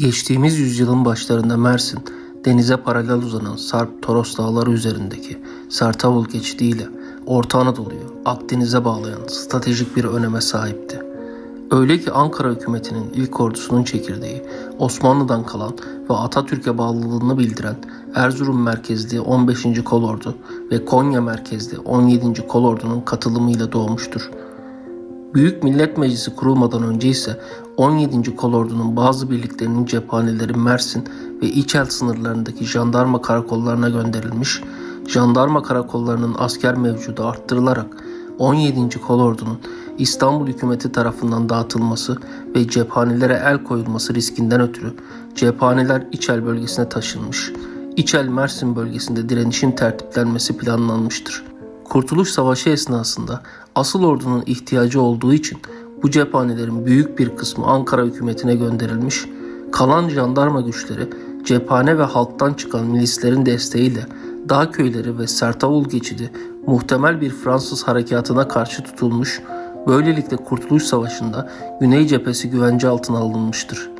Geçtiğimiz yüzyılın başlarında Mersin, denize paralel uzanan Sarp Toros Dağları üzerindeki Sertavul geçidiyle Orta Anadolu'yu Akdeniz'e bağlayan stratejik bir öneme sahipti. Öyle ki Ankara hükümetinin ilk ordusunun çekirdeği, Osmanlı'dan kalan ve Atatürk'e bağlılığını bildiren Erzurum merkezli 15. Kolordu ve Konya merkezli 17. Kolordu'nun katılımıyla doğmuştur. Büyük Millet Meclisi kurulmadan önce ise 17. Kolordu'nun bazı birliklerinin cephaneleri Mersin ve İçel sınırlarındaki jandarma karakollarına gönderilmiş, jandarma karakollarının asker mevcudu arttırılarak 17. Kolordu'nun İstanbul hükümeti tarafından dağıtılması ve cephanelere el koyulması riskinden ötürü cephaneler İçel bölgesine taşınmış, İçel Mersin bölgesinde direnişin tertiplenmesi planlanmıştır. Kurtuluş Savaşı esnasında asıl ordunun ihtiyacı olduğu için bu cephanelerin büyük bir kısmı Ankara hükümetine gönderilmiş, kalan jandarma güçleri cephane ve halktan çıkan milislerin desteğiyle dağ köyleri ve Sertavul geçidi muhtemel bir Fransız harekatına karşı tutulmuş, böylelikle Kurtuluş Savaşı'nda Güney cephesi güvence altına alınmıştır.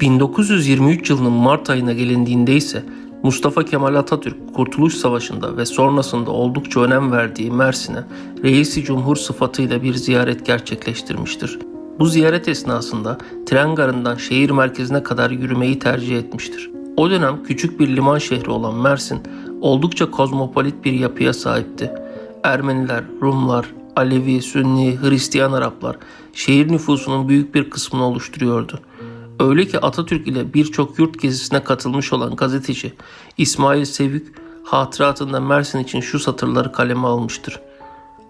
1923 yılının Mart ayına gelindiğinde ise Mustafa Kemal Atatürk Kurtuluş Savaşı'nda ve sonrasında oldukça önem verdiği Mersin'e reisi cumhur sıfatıyla bir ziyaret gerçekleştirmiştir. Bu ziyaret esnasında tren garından şehir merkezine kadar yürümeyi tercih etmiştir. O dönem küçük bir liman şehri olan Mersin oldukça kozmopolit bir yapıya sahipti. Ermeniler, Rumlar, Alevi, Sünni, Hristiyan Araplar şehir nüfusunun büyük bir kısmını oluşturuyordu. Öyle ki Atatürk ile birçok yurt gezisine katılmış olan gazeteci İsmail Sevük hatıratında Mersin için şu satırları kaleme almıştır.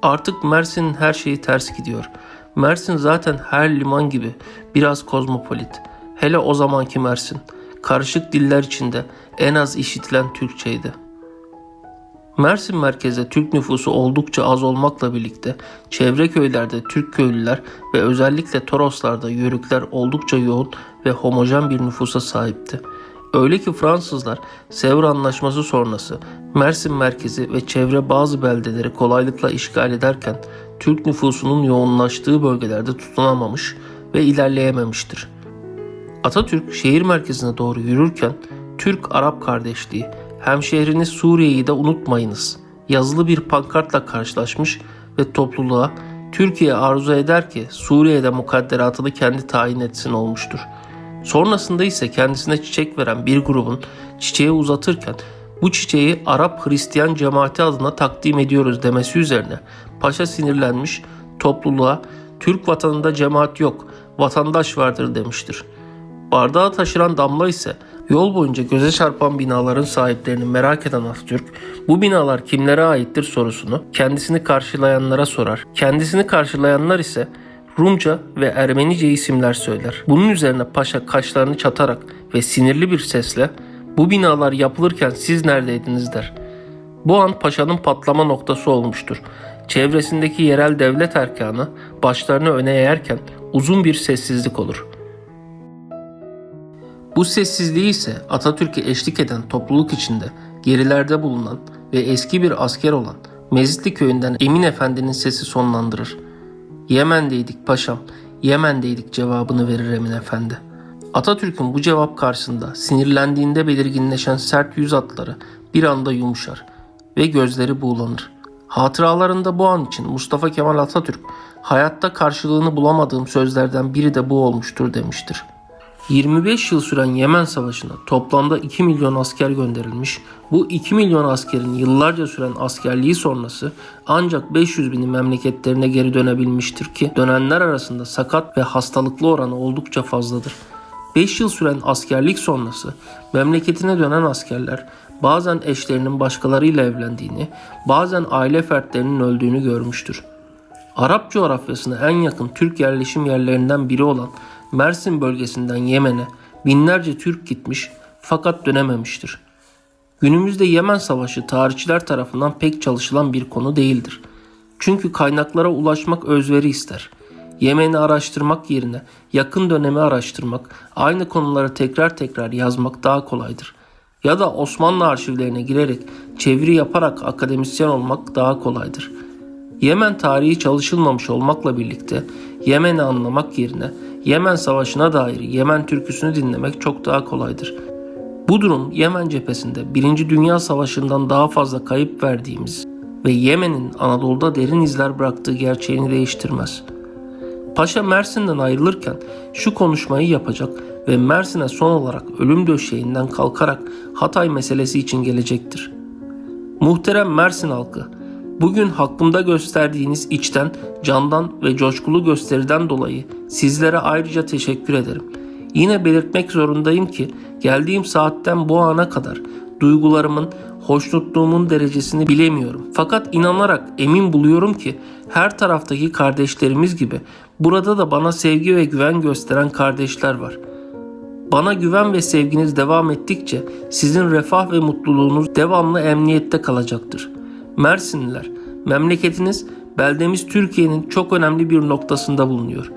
Artık Mersin'in her şeyi ters gidiyor. Mersin zaten her liman gibi biraz kozmopolit. Hele o zamanki Mersin. Karışık diller içinde en az işitilen Türkçeydi. Mersin merkezde Türk nüfusu oldukça az olmakla birlikte çevre köylerde Türk köylüler ve özellikle Toroslarda Yörükler oldukça yoğun ve homojen bir nüfusa sahipti. Öyle ki Fransızlar Sevr Anlaşması sonrası Mersin merkezi ve çevre bazı beldeleri kolaylıkla işgal ederken Türk nüfusunun yoğunlaştığı bölgelerde tutunamamış ve ilerleyememiştir. Atatürk şehir merkezine doğru yürürken Türk-Arap kardeşliği hemşehriniz Suriye'yi de unutmayınız yazılı bir pankartla karşılaşmış ve topluluğa Türkiye arzu eder ki Suriye'de mukadderatını kendi tayin etsin olmuştur. Sonrasında ise kendisine çiçek veren bir grubun çiçeği uzatırken bu çiçeği Arap Hristiyan cemaati adına takdim ediyoruz demesi üzerine paşa sinirlenmiş topluluğa Türk vatanında cemaat yok vatandaş vardır demiştir. Bardağı taşıran damla ise yol boyunca göze çarpan binaların sahiplerini merak eden Atatürk, bu binalar kimlere aittir sorusunu kendisini karşılayanlara sorar. Kendisini karşılayanlar ise Rumca ve Ermenice isimler söyler. Bunun üzerine paşa kaşlarını çatarak ve sinirli bir sesle bu binalar yapılırken siz neredeydiniz der. Bu an paşanın patlama noktası olmuştur. Çevresindeki yerel devlet erkanı başlarını öne eğerken uzun bir sessizlik olur.'' Bu sessizliği ise Atatürk'e eşlik eden topluluk içinde gerilerde bulunan ve eski bir asker olan Mezitli köyünden Emin Efendi'nin sesi sonlandırır. Yemen'deydik paşam, Yemen'deydik cevabını verir Emin Efendi. Atatürk'ün bu cevap karşısında sinirlendiğinde belirginleşen sert yüz hatları bir anda yumuşar ve gözleri buğulanır. Hatıralarında bu an için Mustafa Kemal Atatürk hayatta karşılığını bulamadığım sözlerden biri de bu olmuştur demiştir. 25 yıl süren Yemen Savaşı'na toplamda 2 milyon asker gönderilmiş. Bu 2 milyon askerin yıllarca süren askerliği sonrası ancak 500 bini memleketlerine geri dönebilmiştir ki dönenler arasında sakat ve hastalıklı oranı oldukça fazladır. 5 yıl süren askerlik sonrası memleketine dönen askerler bazen eşlerinin başkalarıyla evlendiğini, bazen aile fertlerinin öldüğünü görmüştür. Arap coğrafyasına en yakın Türk yerleşim yerlerinden biri olan Mersin bölgesinden Yemen'e binlerce Türk gitmiş fakat dönememiştir. Günümüzde Yemen Savaşı tarihçiler tarafından pek çalışılan bir konu değildir. Çünkü kaynaklara ulaşmak özveri ister. Yemen'i araştırmak yerine yakın dönemi araştırmak, aynı konuları tekrar tekrar yazmak daha kolaydır. Ya da Osmanlı arşivlerine girerek çeviri yaparak akademisyen olmak daha kolaydır. Yemen tarihi çalışılmamış olmakla birlikte Yemen'i anlamak yerine Yemen Savaşı'na dair Yemen türküsünü dinlemek çok daha kolaydır. Bu durum Yemen cephesinde 1. Dünya Savaşı'ndan daha fazla kayıp verdiğimiz ve Yemen'in Anadolu'da derin izler bıraktığı gerçeğini değiştirmez. Paşa Mersin'den ayrılırken şu konuşmayı yapacak ve Mersin'e son olarak ölüm döşeğinden kalkarak Hatay meselesi için gelecektir. Muhterem Mersin halkı, bugün hakkımda gösterdiğiniz içten, candan ve coşkulu gösteriden dolayı sizlere ayrıca teşekkür ederim. Yine belirtmek zorundayım ki geldiğim saatten bu ana kadar duygularımın, hoşnutluğumun derecesini bilemiyorum. Fakat inanarak emin buluyorum ki her taraftaki kardeşlerimiz gibi burada da bana sevgi ve güven gösteren kardeşler var.'' Bana güven ve sevginiz devam ettikçe sizin refah ve mutluluğunuz devamlı emniyette kalacaktır. Mersinliler, memleketiniz beldemiz Türkiye'nin çok önemli bir noktasında bulunuyor.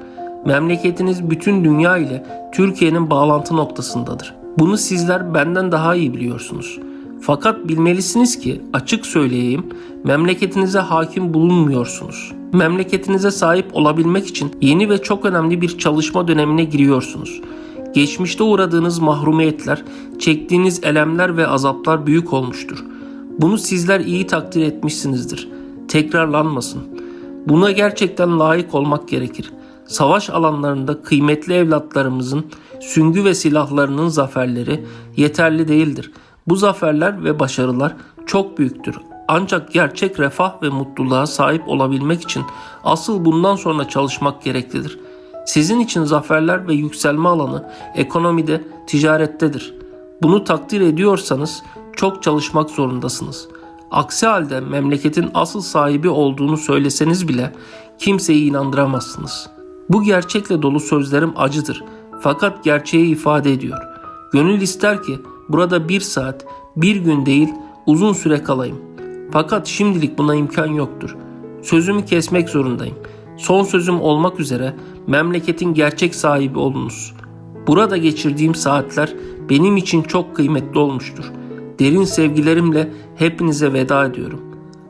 Memleketiniz bütün dünya ile Türkiye'nin bağlantı noktasındadır. Bunu sizler benden daha iyi biliyorsunuz. Fakat bilmelisiniz ki açık söyleyeyim memleketinize hakim bulunmuyorsunuz. Memleketinize sahip olabilmek için yeni ve çok önemli bir çalışma dönemine giriyorsunuz. Geçmişte uğradığınız mahrumiyetler, çektiğiniz elemler ve azaplar büyük olmuştur. Bunu sizler iyi takdir etmişsinizdir. Tekrarlanmasın. Buna gerçekten layık olmak gerekir. Savaş alanlarında kıymetli evlatlarımızın süngü ve silahlarının zaferleri yeterli değildir. Bu zaferler ve başarılar çok büyüktür. Ancak gerçek refah ve mutluluğa sahip olabilmek için asıl bundan sonra çalışmak gereklidir.'' Sizin için zaferler ve yükselme alanı ekonomide, ticarettedir. Bunu takdir ediyorsanız çok çalışmak zorundasınız. Aksi halde memleketin asıl sahibi olduğunu söyleseniz bile kimseyi inandıramazsınız. Bu gerçekle dolu sözlerim acıdır fakat gerçeği ifade ediyor. Gönül ister ki burada bir saat, bir gün değil uzun süre kalayım. Fakat şimdilik buna imkan yoktur. Sözümü kesmek zorundayım. Son sözüm olmak üzere memleketin gerçek sahibi olunuz. Burada geçirdiğim saatler benim için çok kıymetli olmuştur. Derin sevgilerimle hepinize veda ediyorum.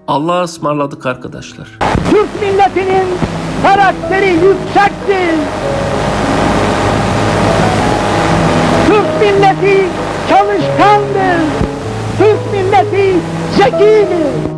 Allah'a ısmarladık arkadaşlar. Türk milletinin karakteri yüksektir. Türk milleti çalışkandır. Türk milleti zekidir.